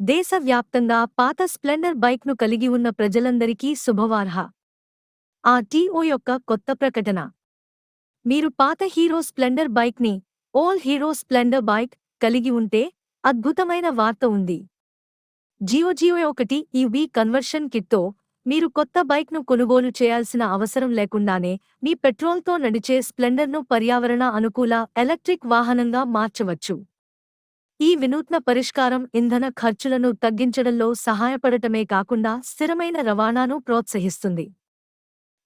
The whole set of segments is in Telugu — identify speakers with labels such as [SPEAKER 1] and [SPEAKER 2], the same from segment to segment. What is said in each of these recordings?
[SPEAKER 1] దేశవ్యాప్తంగా పాత స్ప్లెండర్ బైక్ను కలిగి ఉన్న ప్రజలందరికీ శుభవార్హ. ఆ టీఓ యొక్క కొత్త ప్రకటన. మీరు పాత హీరో స్ప్లెండర్ బైక్ని ఓల్ హీరో స్ప్లెండర్ బైక్ కలిగి ఉంటే అద్భుతమైన వార్త ఉంది. జియో జియో ఒకటి ఈ వీ కన్వర్షన్ కిట్తో మీరు కొత్త బైక్ను కొనుగోలు చేయాల్సిన అవసరం లేకుండానే మీ పెట్రోల్తో నడిచే స్ప్లెండర్ను పర్యావరణ అనుకూల ఎలక్ట్రిక్ వాహనంగా మార్చవచ్చు. ఈ వినూత్న పరిష్కారం ఇంధన ఖర్చులను తగ్గించడంలో సహాయపడటమే కాకుండా స్థిరమైన రవాణాను ప్రోత్సహిస్తుంది.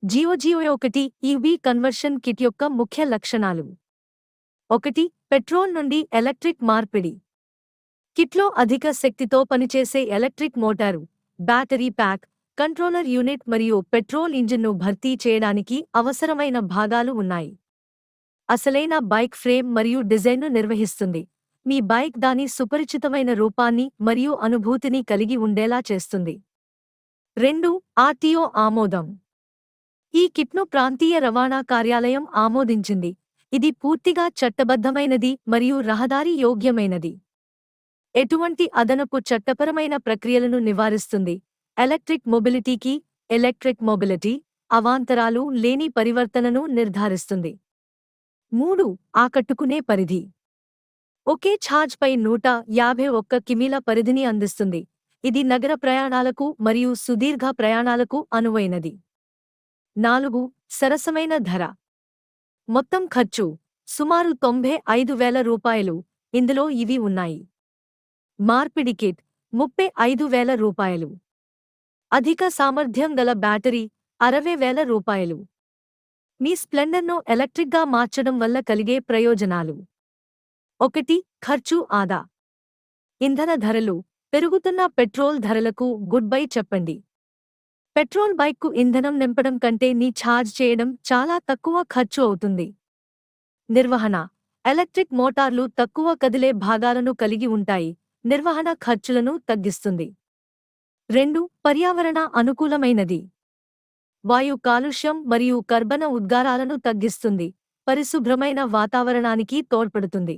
[SPEAKER 1] జియోజియో ఒకటి ఈవీ కన్వర్షన్ కిట్ యొక్క ముఖ్య లక్షణాలు. ఒకటి పెట్రోల్ నుండి ఎలక్ట్రిక్ మార్పిడి. కిట్లో అధిక శక్తితో పనిచేసే electric motor battery pack controller unit మరియు పెట్రోల్ ఇంజిన్ను భర్తీ చేయడానికి అవసరమైన భాగాలు ఉన్నాయి. అసలైన బైక్ ఫ్రేమ్ మరియు డిజైన్ను నిర్వహిస్తుంది. మీ బైక్ దాని సుపరిచితమైన రూపాన్ని మరియు అనుభూతిని కలిగి ఉండేలా చేస్తుంది. రెండు ఆర్టీఓ ఆమోదం. ఈ కిట్ను ప్రాంతీయ రవాణా కార్యాలయం ఆమోదించింది. ఇది పూర్తిగా చట్టబద్ధమైనది మరియు రహదారి యోగ్యమైనది. ఎటువంటి అదనపు చట్టపరమైన ప్రక్రియలను నివారిస్తుంది. ఎలక్ట్రిక్ మొబిలిటీకి ఎలక్ట్రిక్ మొబిలిటీ అవాంతరాలు లేని పరివర్తనను నిర్ధారిస్తుంది. మూడు ఆకట్టుకునే పరిధి. ఒకే ఛార్జ్పై నూట యాభై ఒక్క కిమీల పరిధిని అందిస్తుంది. ఇది నగర ప్రయాణాలకు మరియు సుదీర్ఘ ప్రయాణాలకు అనువైనది. నాలుగు సరసమైన ధర. మొత్తం ఖర్చు సుమారు తొంభై ఐదు వేల రూపాయలు. ఇందులో ఇవి ఉన్నాయి. మార్పిడి కిట్ ముప్పై ఐదు వేల రూపాయలు. అధిక సామర్థ్యం గల బ్యాటరీ అరవై వేల రూపాయలు. మీ స్ప్లెండర్ను ఎలక్ట్రిక్గా మార్చడం వల్ల కలిగే ప్రయోజనాలు. ఒకటి ఖర్చు ఆదా. ఇంధన ధరలు పెరుగుతున్న పెట్రోల్ ధరలకు గుడ్ బై చెప్పండి. పెట్రోల్ బైక్కు ఇంధనం నింపడం కంటే నీ ఛార్జ్ చేయడం చాలా తక్కువ ఖర్చు అవుతుంది. నిర్వహణ ఎలక్ట్రిక్ మోటార్లు తక్కువ కదిలే భాగాలను కలిగి ఉంటాయి నిర్వహణ ఖర్చులను తగ్గిస్తుంది. రెండు పర్యావరణ అనుకూలమైనది. వాయు కాలుష్యం మరియు కర్బన ఉద్గారాలను తగ్గిస్తుంది పరిశుభ్రమైన వాతావరణానికి తోడ్పడుతుంది.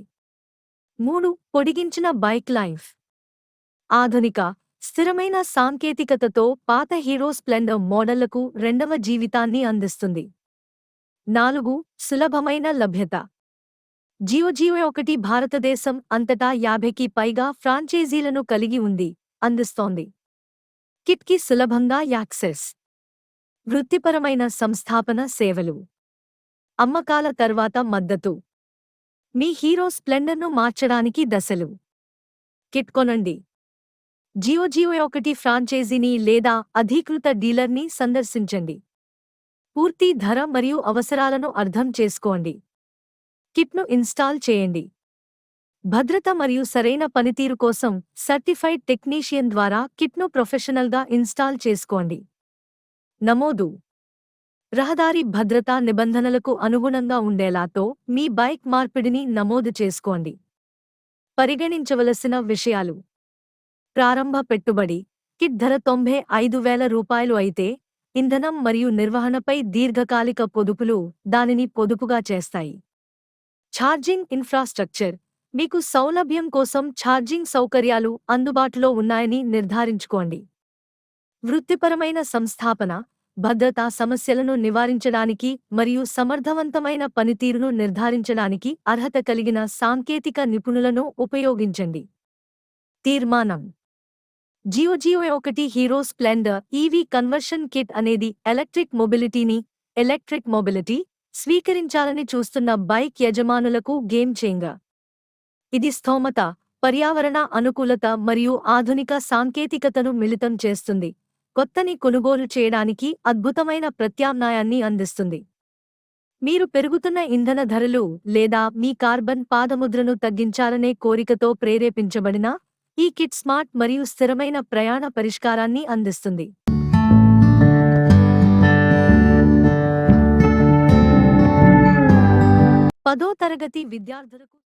[SPEAKER 1] మూడు పొడిగించిన బైక్ లైఫ్. ఆధునిక స్థిరమైన సాంకేతికతతో పాత హీరో స్ప్లెండర్ మోడళ్ళకు రెండవ జీవితాన్ని అందిస్తుంది. నాలుగు సులభమైన లభ్యత. జియో ఒకటి భారతదేశం అంతటా యాభైకి పైగా ఫ్రాంచైజీలను కలిగి ఉంది అందిస్తోంది. కిట్కి సులభంగా యాక్సెస్. వృత్తిపరమైన సంస్థాపన సేవలు. అమ్మకాల తర్వాత మద్దతు. మీ హీరో స్ప్లెండర్ను మార్చడానికి దశలు. కిట్ కొనండి. జియో జియో ఒకటి ఫ్రాంచైజీని లేదా అధీకృత డీలర్ని సందర్శించండి. పూర్తి ధర మరియు అవసరాలను అర్థం చేసుకోండి. కిట్ను ఇన్స్టాల్ చేయండి. భద్రత మరియు సరైన పనితీరు కోసం సర్టిఫైడ్ టెక్నీషియన్ ద్వారా కిట్ను ప్రొఫెషనల్గా ఇన్స్టాల్ చేసుకోండి. నమోదు. రహదారి భద్రతా నిబంధనలకు అనుగుణంగా ఉండేలాతో మీ బైక్ మార్పిడిని నమోదు చేసుకోండి. పరిగణించవలసిన విషయాలు. ప్రారంభ పెట్టుబడి. కిట్ ధర తొంభై ఐదు వేల రూపాయలు అయితే ఇంధనం మరియు నిర్వహణపై దీర్ఘకాలిక పొదుపులు దానిని పొదుపుగా చేస్తాయి. Charging infrastructure. మీకు సౌలభ్యం కోసం ఛార్జింగ్ సౌకర్యాలు అందుబాటులో ఉన్నాయని నిర్ధారించుకోండి. వృత్తిపరమైన సంస్థాపన. భద్రతా సమస్యలను నివారించడానికి మరియు సమర్థవంతమైన పనితీరును నిర్ధారించడానికి అర్హత కలిగిన సాంకేతిక నిపుణులను ఉపయోగించండి. తీర్మానం. జియో జియో ఒకటి Hero Splendor EV conversion kit అనేది ఎలక్ట్రిక్ మొబిలిటీని ఎలక్ట్రిక్ మొబిలిటీ స్వీకరించాలని చూస్తున్న బైక్ యజమానులకు గేమ్ చేంగర్ ఇది స్థోమత పర్యావరణ అనుకూలత మరియు ఆధునిక సాంకేతికతను మిళితం చేస్తుంది. కొత్తని కొనుగోలు చేయడానికి అద్భుతమైన ప్రత్యామ్నాయాన్ని అందిస్తుంది. మీరు పెరుగుతున్న ఇంధన ధరలు లేదా మీ కార్బన్ పాదముద్రను తగ్గించాలనే కోరికతో ప్రేరేపించబడిన ఈ కిట్ స్మార్ట్ మరియు స్థిరమైన ప్రయాణ పరిష్కారాన్ని అందిస్తుంది. పదో తరగతి విద్యార్థులకు